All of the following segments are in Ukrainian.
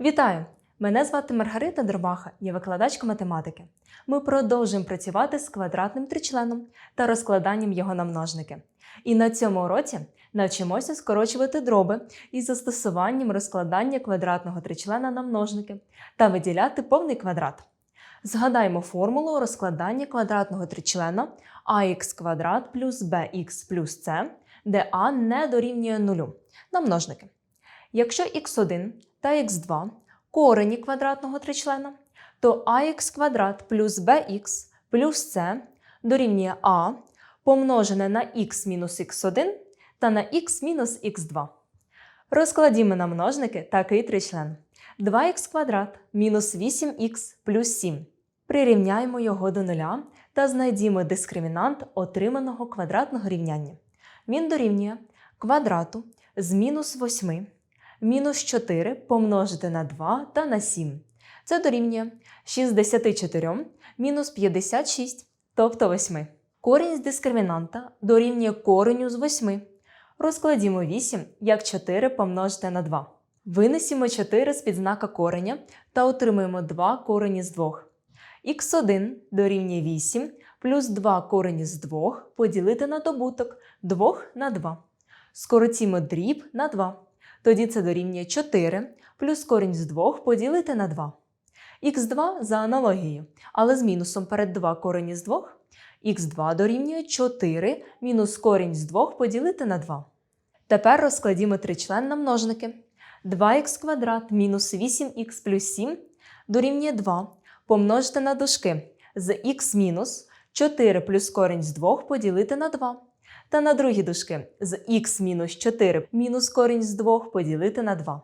Вітаю! Мене звати Маргарита Дербаха, я викладачка математики. Ми продовжуємо працювати з квадратним тричленом та розкладанням його на множники. І на цьому уроці навчимося скорочувати дроби із застосуванням розкладання квадратного тричлена на множники та виділяти повний квадрат. Згадаємо формулу розкладання квадратного тричлена ax квадрат плюс bx плюс c, де a не дорівнює нулю на множники. Якщо x1 та x2 корені квадратного тричлена, то ax квадрат плюс bx плюс c дорівнює a помножене на x мінус x1 та на x мінус x2. Розкладімо на множники такий тричлен. 2х квадрат мінус 8х плюс 7. Прирівняємо його до нуля та знайдімо дискримінант отриманого квадратного рівняння. Він дорівнює квадрату з мінус 8 мінус 4 помножити на 2 та на 7. Це дорівнює 64 мінус 56, тобто 8. Корінь з дискримінанта дорівнює кореню з 8. Розкладімо 8 як 4 помножити на 2. Винесімо 4 з підзнака кореня та отримаємо 2 корені з 2. х1 дорівнює 8 плюс 2 корені з 2 поділити на добуток 2 на 2. Скоротімо дріб на 2. Тоді це дорівнює 4 плюс корінь з 2 поділити на 2. х2 за аналогією, але з мінусом перед 2 корені з 2. х2 дорівнює 4 мінус корінь з 2 поділити на 2. Тепер розкладімо тричлен на множники. 2х квадрат мінус 8х плюс 7 дорівнює 2 помножити на дужки з х мінус 4 плюс корінь з 2 поділити на 2 та на другі дужки з х мінус 4 мінус корінь з 2 поділити на 2.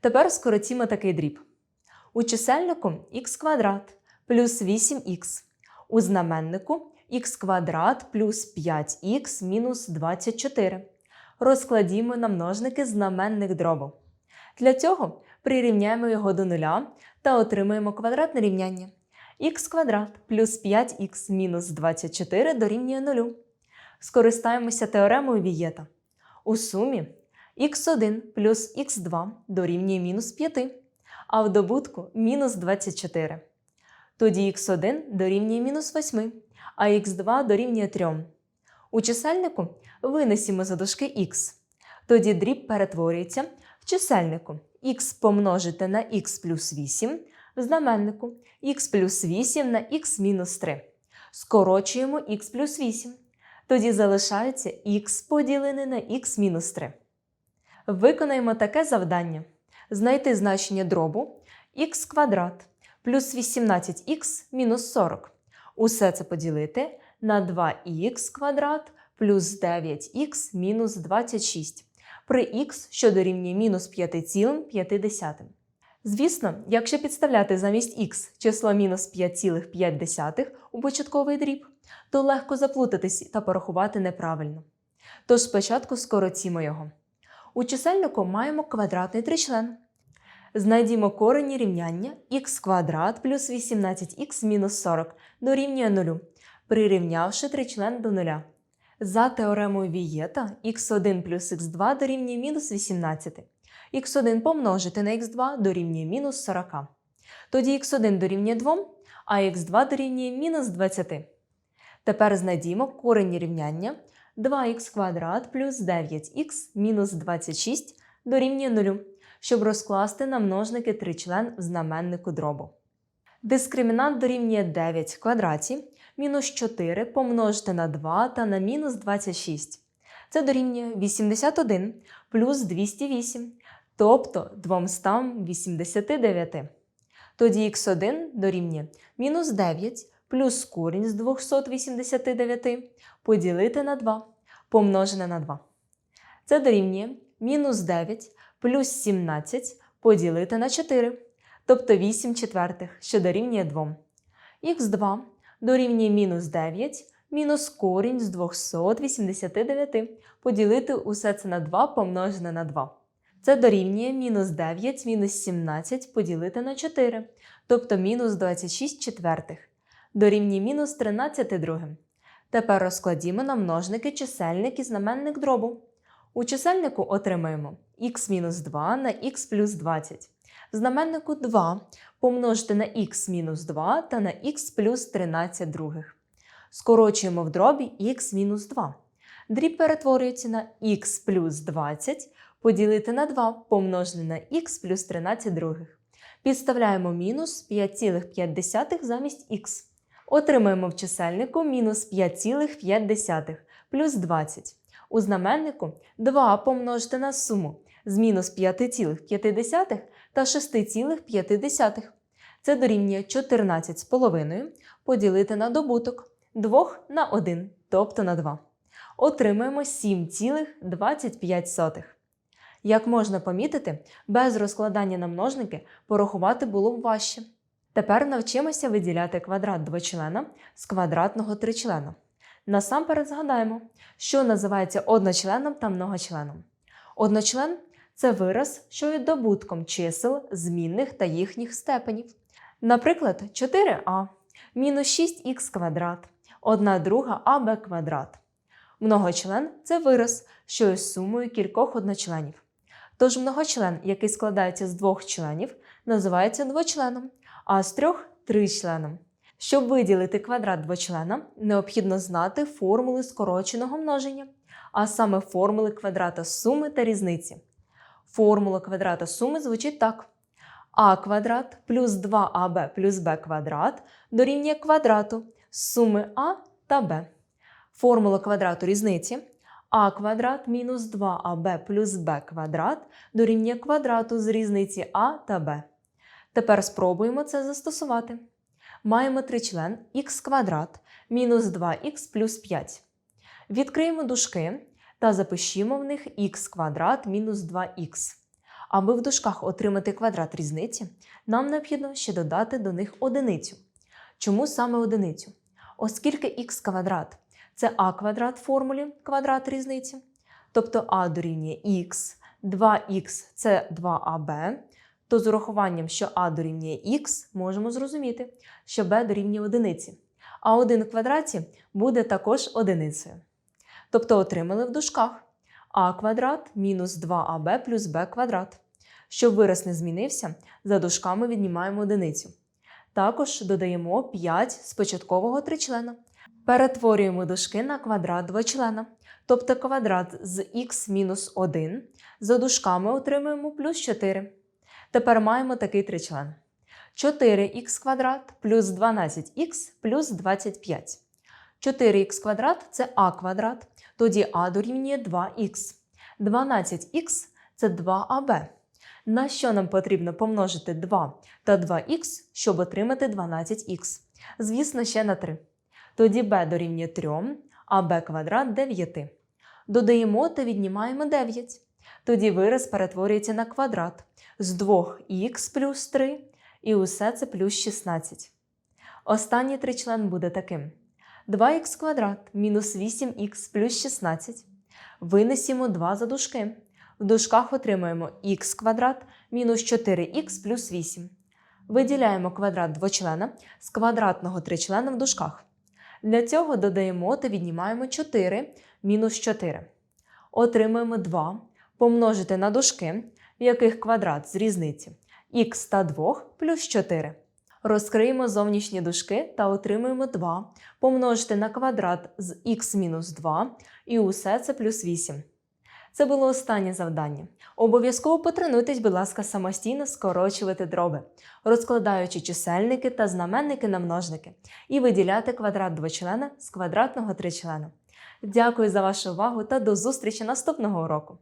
Тепер скоротімо такий дріб. У чисельнику х квадрат плюс 8х. У знаменнику х квадрат плюс 5х мінус 24. Розкладімо на множники знаменник дробу. Для цього прирівняємо його до нуля та отримаємо квадратне рівняння. х квадрат плюс 5х мінус 24 дорівнює 0 скористаємося теоремою Вієта. У сумі х1 плюс х2 дорівнює мінус 5, а в добутку мінус 24. Тоді х1 дорівнює мінус 8, а х2 дорівнює 3. У чисельнику винесімо за дужки х. Тоді дріб перетворюється в чисельнику х помножити на х плюс 8, в знаменнику х плюс 8 на х мінус 3. Скорочуємо х плюс 8 тоді залишається х поділене на х мінус 3. Виконаємо таке завдання: знайти значення дробу х квадрат плюс 18х мінус 40. Усе це поділити на 2х квадрат плюс 9х мінус 26 при х, що дорівнює мінус 5,5. Звісно, якщо підставляти замість х число мінус 5,5 у початковий дріб, то легко заплутатись та порахувати неправильно. Тож спочатку скоротімо його. У чисельнику маємо квадратний тричлен. Знайдімо корені рівняння х квадрат плюс 18х мінус 40 дорівнює 0, прирівнявши тричлен до нуля. За теоремою Вієта х1 плюс х2 дорівнює мінус 18 х1 помножити на х2 дорівнює мінус 40. Тоді х1 дорівнює 2, а х2 дорівнює мінус 20. Тепер знайдімо корені рівняння 2х квадрат плюс 9х мінус 26 дорівнює 0, щоб розкласти на множники тричлен в знаменнику дробу. Дискримінант дорівнює 9 в квадраті мінус 4 помножити на 2 та на мінус 26. Це дорівнює 81 плюс 208 тобто 289. Тоді х1 дорівнює мінус 9 плюс корінь з 289 поділити на 2 помножене на 2. Це дорівнює мінус 9 плюс 17 поділити на 4, тобто 8 четвертих, що дорівнює 2. х2 дорівнює мінус 9 мінус корінь з 289 поділити усе це на 2 помножене на 2. Це дорівнює мінус 9 мінус 17 поділити на 4, тобто мінус 26 четвертих. Дорівнює мінус 13 другим. Тепер розкладімо на множники чисельник і знаменник дробу. У чисельнику отримаємо х-2 на х плюс 20. В знаменнику 2 помножити на х мінус 2 та на х плюс 13 других. Скорочуємо в дробі х мінус 2. Дріб перетворюється на х плюс 20 поділити на 2 помножене на х плюс 13 других. Підставляємо мінус 5,5 замість х. Отримаємо в чисельнику мінус 5,5 плюс 20. У знаменнику 2 помножити на суму з мінус 5,5 та 6,5. Це дорівнює 14,5 поділити на добуток 2 на 1, тобто на 2. Отримаємо 7,25. Як можна помітити, без розкладання на множники порахувати було б важче. Тепер навчимося виділяти квадрат двочлена з квадратного тричлена. Насамперед згадаємо, що називається одночленом та многочленом. Одночлен це вираз, що є добутком чисел, змінних та їхніх степенів. Наприклад, 4а мінус 6х квадрат, 1 друга аб квадрат. Многочлен це вираз, що є сумою кількох одночленів. Тож многочлен, який складається з двох членів, називається двочленом, а з трьох тричленом. Щоб виділити квадрат двочлена, необхідно знати формули скороченого множення, а саме формули квадрата суми та різниці. Формула квадрата суми звучить так: а квадрат плюс 2аб плюс б квадрат дорівнює квадрату суми а та б. Формула квадрату різниці а квадрат мінус 2аб плюс б квадрат дорівнює квадрату з різниці а та б. Тепер спробуємо це застосувати. Маємо тричлен х квадрат мінус 2х плюс 5. Відкриємо дужки та запишімо в них х квадрат мінус 2х. Аби в дужках отримати квадрат різниці, нам необхідно ще додати до них одиницю. Чому саме одиницю? Оскільки х квадрат це а квадрат формулі квадрат різниці, тобто а дорівнює х, 2х це 2аб, то з урахуванням, що а дорівнює х, можемо зрозуміти, що b дорівнює одиниці, а 1 в квадраті буде також одиницею. Тобто отримали в дужках а квадрат мінус 2аб плюс b квадрат. Щоб вираз не змінився, за дужками віднімаємо одиницю. Також додаємо 5 з початкового тричлена. Перетворюємо дужки на квадрат двочлена, тобто квадрат з х мінус 1. За дужками отримуємо плюс 4. Тепер маємо такий тричлен. 4х квадрат плюс 12х плюс 25. 4х квадрат це а квадрат, тоді а дорівнює 2х. 12х це 2аб. На що нам потрібно помножити 2 та 2х, щоб отримати 12х? Звісно, ще на 3. Тоді b дорівнює 3, а b квадрат 9. Додаємо та віднімаємо 9. Тоді вираз перетворюється на квадрат з 2х плюс 3, і усе це плюс 16. Останній тричлен буде таким. 2х квадрат мінус 8х плюс 16. Винесімо 2 за дужки. В дужках отримаємо х квадрат мінус 4х плюс 8. Виділяємо квадрат двочлена з квадратного тричлена в дужках. Для цього додаємо та віднімаємо 4 мінус 4. Отримаємо 2 помножити на дужки, в яких квадрат з різниці х та 2 плюс 4. Розкриємо зовнішні дужки та отримуємо 2 помножити на квадрат з х мінус 2 і усе це плюс 8. Це було останнє завдання. Обов'язково потренуйтесь, будь ласка, самостійно скорочувати дроби, розкладаючи чисельники та знаменники на множники, і виділяти квадрат двочлена з квадратного тричлена. Дякую за вашу увагу та до зустрічі наступного уроку!